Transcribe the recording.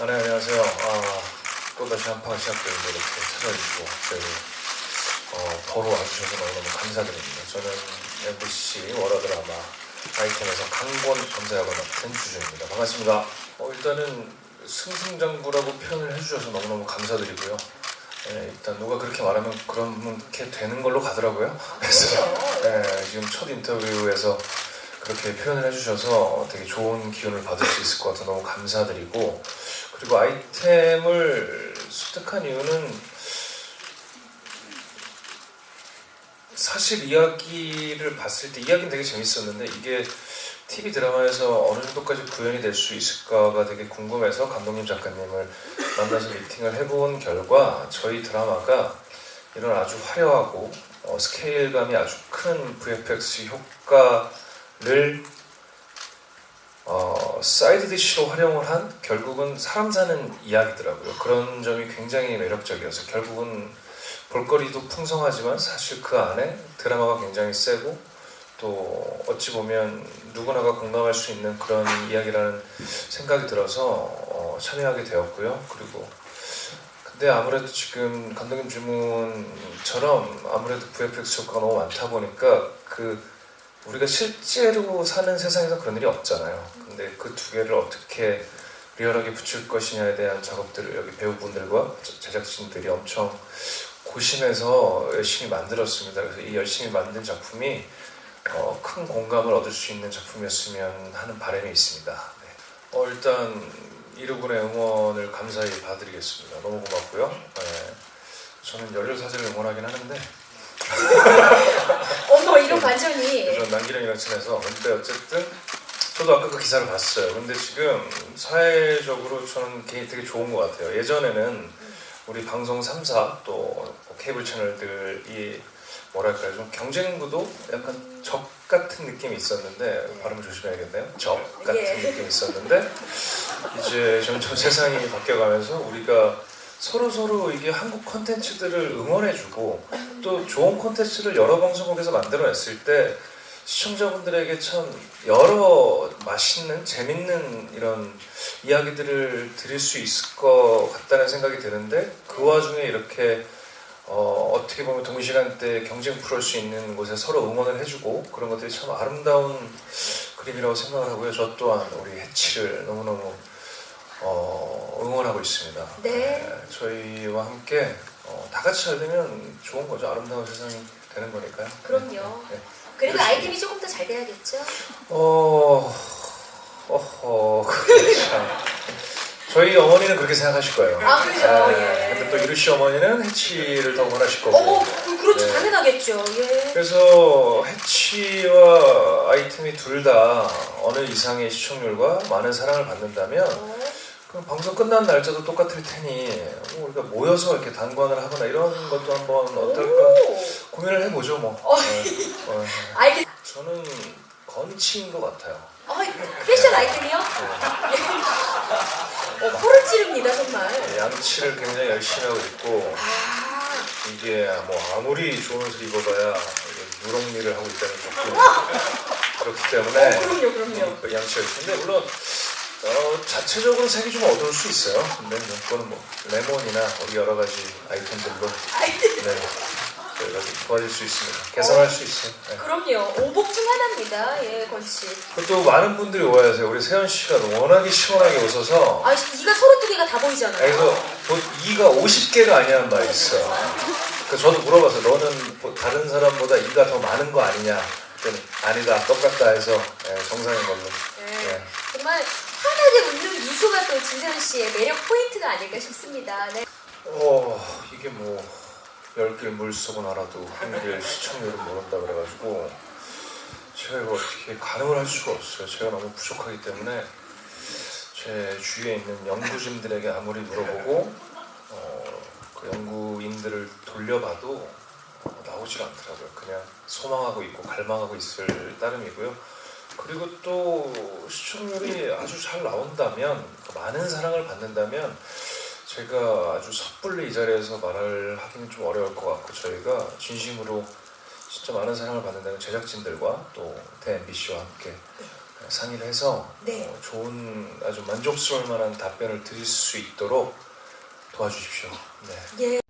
아, 네, 안녕하세요. 아, 또다시 한파가 시작되는데 이렇게 찾아주시고 저희 어, 보러 와주셔서 너무너무 감사드립니다. 저는 MBC 월화드라마 아이템에서 강권 검사역을 맡은 주준입니다. 반갑습니다. 어, 일단은 승승장구라고 표현을 해주셔서 너무너무 감사드리고요. 예, 일단 누가 그렇게 말하면 그렇게 되는 걸로 가더라고요. 그래서 예, 지금 첫 인터뷰에서 그렇게 표현을 해주셔서 되게 좋은 기운을 받을 수 있을 것 같아 너무 감사드리고 그리고 아이템을 선택한 이유는 사실 이야기를 봤을 때 이야기는 되게 재밌었는데 이게 TV 드라마에서 어느 정도까지 구현이 될 수 있을까가 되게 궁금해서 감독님 작가님을 만나서 미팅을 해본 결과 저희 드라마가 이런 아주 화려하고 어, 스케일감이 아주 큰 VFX 효과를 어, 사이드 디시로 활용을 한 결국은 사람 사는 이야기더라고요. 그런 점이 굉장히 매력적이어서 결국은 볼거리도 풍성하지만 사실 그 안에 드라마가 굉장히 세고 또 어찌 보면 누구나가 공감할 수 있는 그런 이야기라는 생각이 들어서 어, 참여하게 되었고요. 그리고 근데 아무래도 지금 감독님 질문처럼 아무래도 VFX 효과가 너무 많다 보니까 그 우리가 실제로 사는 세상에서 그런 일이 없잖아요. 근데 그 두 개를 어떻게 리얼하게 붙일 것이냐에 대한 작업들을 여기 배우분들과 제- 제작진들이 엄청 고심해서 열심히 만들었습니다. 그래서 이 열심히 만든 작품이 어, 큰 공감을 얻을 수 있는 작품이었으면 하는 바람이 있습니다. 네. 어, 일단 이루군의 응원을 감사히 봐드리겠습니다. 너무 고맙고요. 네. 저는 열혈사제를 응원하긴 하는데 어머 이런 반전이 요즘 남기령이랑 친해서 근데 어쨌든 저도 아까 그 기사를 봤어요. 근데 지금 사회적으로 저는 게- 되게 좋은 것 같아요. 예전에는 우리 방송 3사 또 케이블 채널들이 뭐랄까요 좀 경쟁 구도 약간 적 같은 느낌이 있었는데 발음 조심해야겠네요. 적 같은 예. 느낌이 있었는데 이제 점점 세상이 바뀌어가면서 우리가 서로 서로 이게 한국 콘텐츠들을 응원해주고 또 좋은 콘텐츠를 여러 방송국에서 만들어냈을 때 시청자분들에게 참 여러 맛있는 재밌는 이런 이야기들을 드릴 수 있을 것 같다는 생각이 드는데 그 와중에 이렇게 어, 어떻게 보면 동시간대 경쟁 풀을 수 있는 곳에 서로 응원을 해주고 그런 것들이 참 아름다운 그림이라고 생각을 하고요. 저 또한 우리 해치를 너무너무 어, 응원하고 있습니다. 네. 저희와 함께 어, 다 같이 잘 되면 좋은 거죠. 아름다운 세상이 되는 거니까요. 그럼요. 네. 그래도 그렇습니다. 아이템이 조금 더 잘 돼야겠죠? 어, 어허, 그게 참. 저희 어머니는 그렇게 생각하실 거예요. 아, 그죠, 네. 예. 근데 또 이루 씨 어머니는 해치를 더 응원하실 거고. 어머 그- 그렇죠 네. 당연하겠죠. 예. 그래서 해치와 아이템이 둘 다 어느 이상의 시청률과 많은 사랑을 받는다면 어, 방송 끝난 날짜도 똑같을 테니 뭐 우리가 모여서 이렇게 단관을 하거나 이런 것도 한번 어떨까 오. 고민을 해보죠 뭐. 어. 네. 어, 알겠. 저는 건치인 것 같아요. 어, 패션 아이템이요? 어, 코를 찌릅니다 정말. 네, 양치를 굉장히 열심히 하고 있고 아, 이게 뭐 아무리 좋은 옷을 입어봐야 누렁미를 하고 있다는 조금 그렇기 때문에 어, 그럼요, 그럼요. 그 양치 열심히 물론 어, 자체적으로 색이 좀 어두울 수 있어요. 근데 뭐 그거는 뭐 레몬이나 우리 여러 가지 아이템들로 아이템. 네, 저희가 좀 도와줄 수 있습니다. 개선할 수 있어요. 네. 그럼요. 오복 중 하나입니다. 예, 건치. 또 많은 분들이 오해하세요. 우리 세연 씨가 워낙에 시원하게 웃어서 아, 이가 서로 두 개가 다 보이잖아요. 그래서 뭐 이가 50개가 아니라는 말이 있어. 그 저도 물어봤어요. 너는 뭐 다른 사람보다 이가 더 많은 거 아니냐? 그랬더니 아니다, 똑같다 해서 예, 정상인 걸로. 예. 네. 정말 환하게 웃는 미소가 또 진세현 씨의 매력 포인트가 아닐까 싶습니다. 네. 어 이게 뭐 열길 물속은 알아도 한길 시청률은 모른다 그래가지고 제가 이거 어떻게 가늠을 할 수가 없어요. 제가 너무 부족하기 때문에 제 주위에 있는 연구진들에게 아무리 물어보고 어, 그 연구인들을 돌려봐도 어, 나오질 않더라고요. 그냥 소망하고 있고 갈망하고 있을 따름이고요. 그리고 또 시청률이 아주 잘 나온다면 많은 사랑을 받는다면 제가 아주 섣불리 이 자리에서 말을 하기는 좀 어려울 것 같고 저희가 진심으로 진짜 많은 사랑을 받는다면 제작진들과 또 대 MBC와 함께 상의를 해서 네. 어, 좋은 아주 만족스러울 만한 답변을 드릴 수 있도록 도와주십시오. 네. 예.